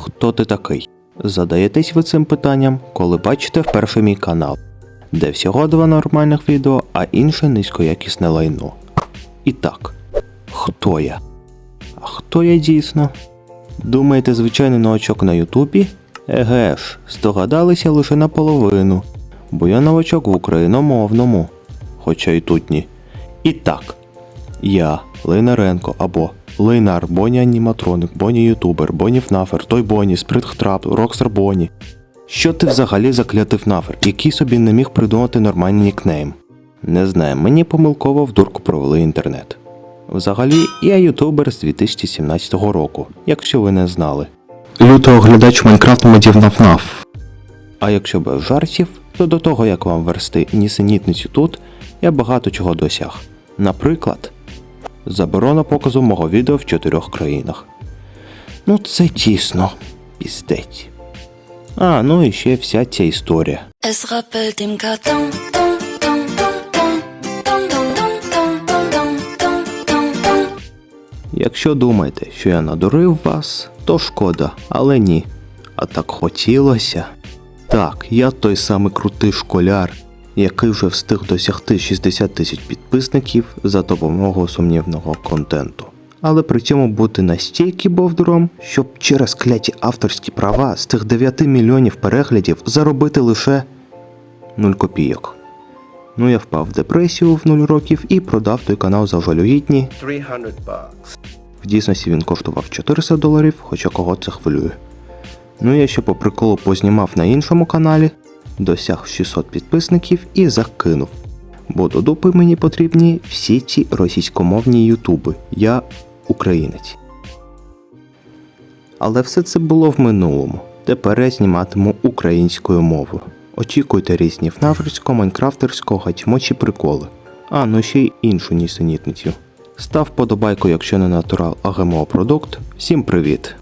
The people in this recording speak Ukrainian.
Хто ти такий? Задаєтесь ви цим питанням, коли бачите вперше мій канал, де всього два нормальних відео, а інше низькоякісне лайно. І так, хто я? А хто я дійсно? Думаєте, звичайний новачок на Ютубі? Еге ж, здогадалися лише наполовину, бо я новачок в україномовному, хоча й тут ні. І так, я, Лейнаренко або Лейнар, Боні аніматроник, Боні ютубер, Боні ФНАФер, Той Боні, Спритхтрап, Рокстар Боні. Що ти взагалі заклятий ФНАФер, який собі не міг придумати нормальний нікнейм? Не знаю, мені помилково в дурку провели інтернет. Взагалі, я ютубер з 2017 року, якщо ви не знали. Лютий оглядач Майнкрафт модів на FNAF. А якщо без жартів, то до того як вам версти нісенітницю тут, я багато чого досяг. Наприклад, Заборона показу мого відео в чотирьох країнах. Ну це тісно, піздець. А, ну і ще вся ця історія. Якщо думаєте, що я надурив вас, то шкода, але ні. А так хотілося. Так, я той самий крутий школяр, який вже встиг досягти 60 тисяч підписників за допомогою сумнівного контенту. Але при цьому бути настільки бовдуром, щоб через кляті авторські права з тих 9 мільйонів переглядів заробити лише 0 копійок. Ну я впав в депресію в 0 років і продав той канал за жалюгідні 300 bucks. в дійсності він коштував 400 доларів, хоча кого це хвилює. Ну я ще по приколу познімав на іншому каналі, досяг 600 підписників і закинув. Бо до дупи мені потрібні всі ці російськомовні ютуби. Я українець. Але все це було в минулому. Тепер я зніматиму українською мовою. Очікуйте різні фнаферсько, майнкрафтерського, гатьмочі приколи. А, ну ще й іншу нісенітницю. Став подобайку, якщо не натурал, а ГМО продукт. Всім привіт!